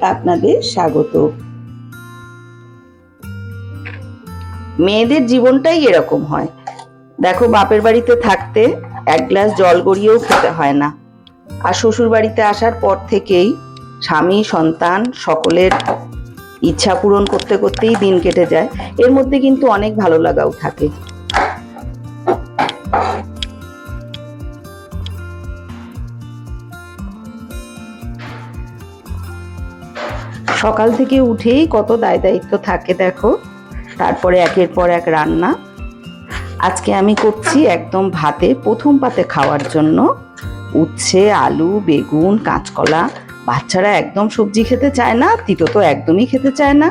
আপনাদের স্বাগত। মেয়েদের জীবনটাই এরকম হয়। দেখো, বাপের বাড়িতে থাকতে এক গ্লাস জল গড়িয়েও খেতে হয় না। আর শ্বশুর বাড়িতে আসার পর থেকেই স্বামী, সন্তান সকলের ইচ্ছা পূরণ করতে করতেই দিন কেটে যায়। এর মধ্যে কিন্তু অনেক ভালো লাগাও থাকে। সকাল থেকে উঠেই কত দায় দায়িত্ব থাকে, দেখো। তারপরে একের পর এক রান্না। আজকে আমি করছি একদম ভাতে, প্রথম পাতে খাওয়ার জন্য উচ্ছে, আলু, বেগুন, কাঁচকলা। বাচ্চারা একদম সবজি খেতে চায় না, তিতো তো একদমই খেতে চায় না।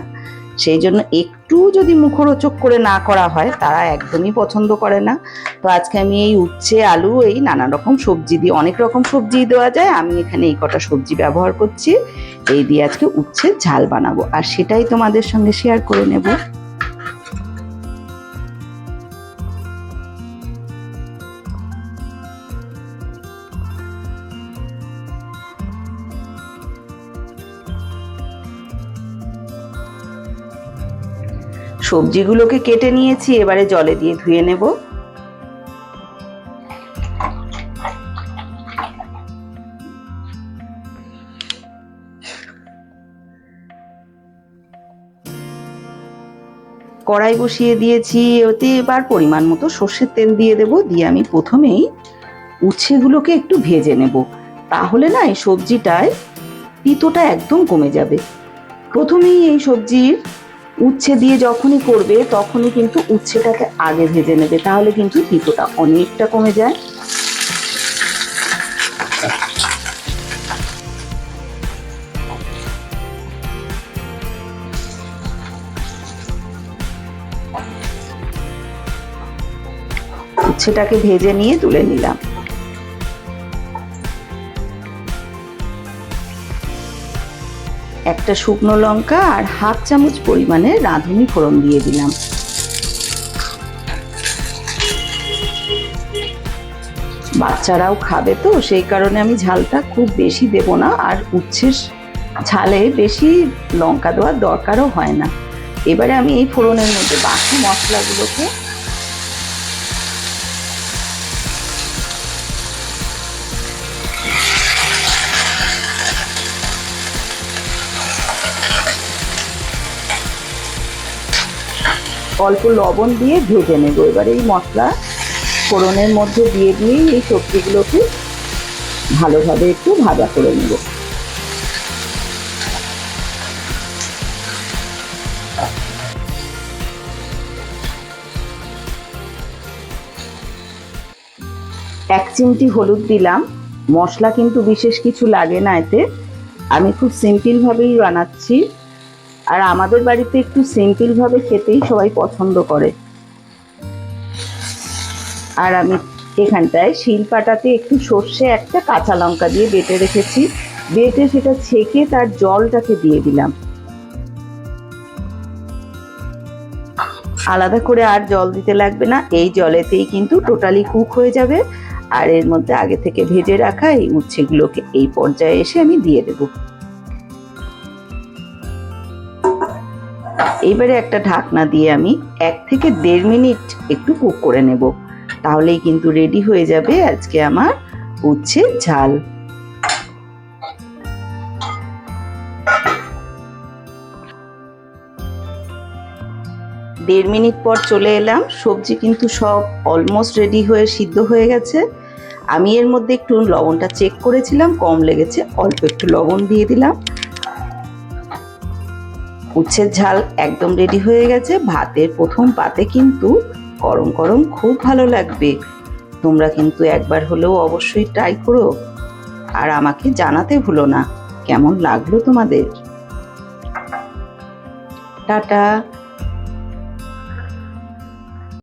সেই জন্য একটু যদি মুখরোচক করে না করা হয়, তারা একদমই পছন্দ করে না। তো আজকে আমি এই উচ্ছে, আলু, এই নানা রকম সবজি দিয়ে, অনেক রকম সবজি দেওয়া যায়, আমি এখানে এই কটা সবজি ব্যবহার করছি। এই দিয়ে আজকে উচ্ছে ঝাল বানাবো। আর সেটাই তোমাদের সঙ্গে শেয়ার করে নেব। সবজিগুলোকে কেটে নিয়েছি, এবারে জলে দিয়ে ধুয়ে নেব। কড়াই বসিয়ে দিয়েছি, ওতে এবার পরিমাণ মতো সর্ষের তেল দিয়ে দেব, দিয়ে আমি প্রথমেই উচ্ছেগুলোকে একটু ভেজে নেব। তাহলে না, এই সবজিটায় তিতোটা একদম কমে যাবে। প্রথমেই এই সবজির উচ্ছে দিয়ে যখনই করবে, তখনই কিন্তু উচ্ছেটাকে আগে ভেজে নেবে। তাহলে কিন্তু তিতোটা অনেকটা কমে যায়। উচ্ছেটাকে ভেজে নিয়ে তুলে নিলাম। একটা শুকনো লঙ্কা আর হাফ চামচ পরিমাণে রাঁধুনি ফোড়ন দিয়ে দিলাম। বাচ্চারাও খাবে তো, সেই কারণে আমি ঝালটা খুব বেশি দেব না, আর উচ্ছের ঝালে বেশি লঙ্কা দেওয়ার দরকারও হয় না। এবারে আমি এই ফোড়নের মধ্যে বাকি মশলাগুলোকে অল্প লবণ দিয়ে ভেজে নেব। এবার এই মশলা ফোড়নের মধ্যে দিয়ে দিয়েই এই সবজিগুলোকে ভালোভাবে একটু ভাজা করে নেব। এক চিমটি হলুদ দিলাম। মশলা কিন্তু বিশেষ কিছু লাগে না এতে। আমি খুব সিম্পলভাবেই বানাচ্ছি। আর আমাদের বাড়িতে একটু সিম্পল ভাবে খেতেই সবাই পছন্দ করে। আর আমি এখানটায় শিলপাটাতে একটু সর্ষে, একটা কাঁচা লঙ্কা দিয়ে বেটে রেখেছি। বেটে সেটা ছেঁকে তার জলটাকে দিয়ে দিলাম। আলাদা করে আর জল দিতে লাগবে না, এই জলেতেই কিন্তু টোটালি কুক হয়ে যাবে। আর এর মধ্যে আগে থেকে ভেজে রাখা এই উচ্ছেগুলোকে এই পর্যায়ে এসে আমি দিয়ে দেবো। এবারে একটা ঢাকনা দিয়ে আমি এক থেকে দেড় মিনিট একটু কুক করে নেব। তাহলেই কিন্তু রেডি হয়ে যাবে আজকে আমার উচ্ছে ঝাল। দেড় মিনিট পর চলে এলাম, সবজি কিন্তু সব অলমোস্ট রেডি হয়ে সিদ্ধ হয়ে গেছে। আমি এর মধ্যে একটু লবণটা চেক করেছিলাম, কম লেগেছে, অল্প একটু লবণ দিয়ে দিলাম। উচ্ছের ঝাল একদম রেডি হয়ে গেছে। ভাতের প্রথম পাতে কিন্তু গরম গরম খুব ভালো লাগবে। তোমরা কিন্তু একবার হলেও অবশ্যই ট্রাই করো। আর আমাকে জানাতে ভুলো না, কেমন লাগল তোমাদের? টাটা।